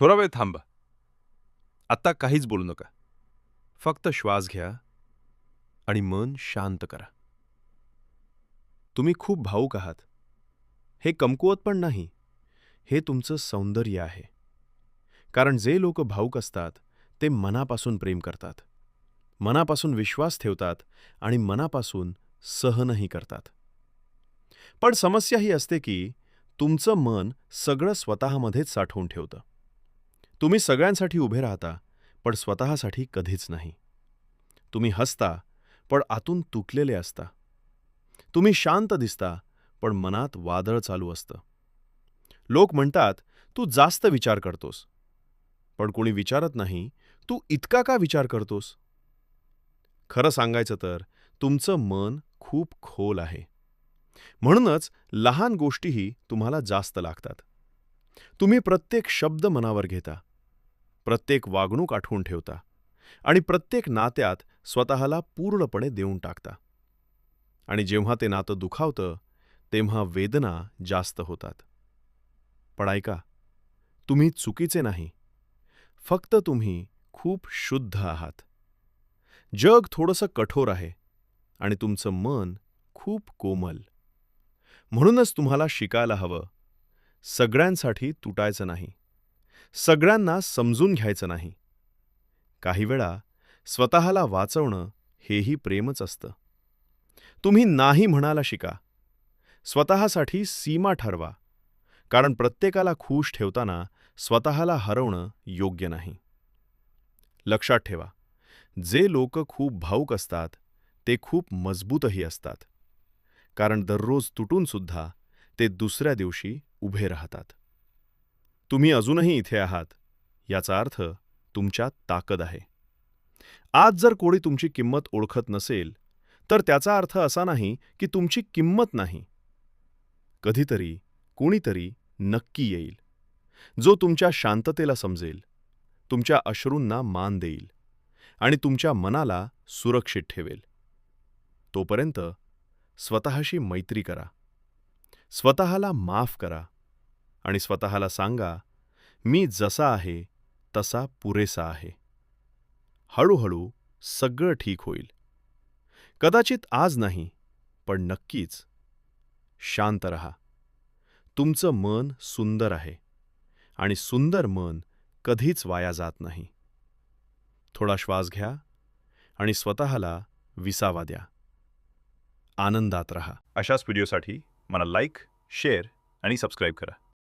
थोडा वेळ थांबा. आत्ता काहीच बोलू नका. फक्त श्वास घ्या आणि मन शांत करा. तुम्ही खूप भाऊक आहात. हे कमकुवत पण नाही. हे तुमचं सौंदर्य आहे. कारण जे लोक भाऊक असतात ते मनापासून प्रेम करतात. मनापासून विश्वास ठेवतात आणि मनापासून सहनही करतात. पण समस्या ही असते की तुमचं मन सगळं स्वतःमध्येच साठवून ठेवतं. तुम्ही सगळ्यांसाठी उभे राहता पण स्वतःसाठी कधीच नाही. तुम्ही हसता पण आतून तुटलेले असता. तुम्ही शांत दिसता पण मनात वादळ चालू असतं. लोक म्हणतात तू जास्त विचार करतोस. पण कोणी विचारत नाही तू इतका का विचार करतोस? खरं सांगायचं तर तुमचं मन खूप खोल आहे. म्हणूनच लहान गोष्टीही तुम्हाला जास्त लागतात. तुम्ही प्रत्येक शब्द मनावर घेता. प्रत्येक वागणूक आठवून ठेवता आणि प्रत्येक नात्यात स्वतःला पूर्णपणे देऊन टाकता. आणि जेव्हा ते नातं दुखावतं तेव्हा वेदना जास्त होतात. पण ऐका तुम्ही चुकीचे नाही. फक्त तुम्ही खूप शुद्ध आहात. जग थोडंसं कठोर आहे आणि तुमचं मन खूप कोमल. म्हणूनच तुम्हाला शिकायला हवं. सगळ्यांसाठी तुटायचं नाही. सगळ्यांना समजून घ्यायचं नाही. काही वेळा स्वतःला वाचवणं हेही प्रेमच असतं. तुम्ही नाही म्हणाला शिका. स्वतःसाठी सीमा ठरवा. कारण प्रत्येकाला खुश ठेवताना स्वतःला हरवणं योग्य नाही. लक्षात ठेवा जे लोक खूप भाऊक असतात ते खूप मजबूतही असतात. कारण दररोज तुटूनसुद्धा ते दुसऱ्या दिवशी उभे राहतात. तुम्ही अजूनही इथे आहात. याचा अर्थ तुमच्यात ताकद आहे. आज जर कोणी तुमची किंमत ओळखत नसेल तर त्याचा अर्थ असा नाही की तुमची किंमत नाही. कधीतरी कोणीतरी नक्की येईल. जो तुमच्या शांततेला समजेल तुमच्या अश्रूंना मान देईल आणि तुमच्या मनाला सुरक्षित ठेवेल. तोपर्यंत स्वतःशी मैत्री करा. स्वतःला माफ करा. आणि स्वतःला सांगा मी जसा आहे तसा पुरेसा आहे. हळूहळू सगळं ठीक होईल. कदाचित आज नाही पण नक्कीच. शांत रहा. तुमचं मन सुंदर आहे आणि सुंदर मन कधीच वाया जात नाही. थोडा श्वास घ्या आणि स्वतःला विसावा द्या. आनंदात रहा. अशाच व्हिडिओसाठी मला लाईक शेअर आणि सबस्क्राईब करा.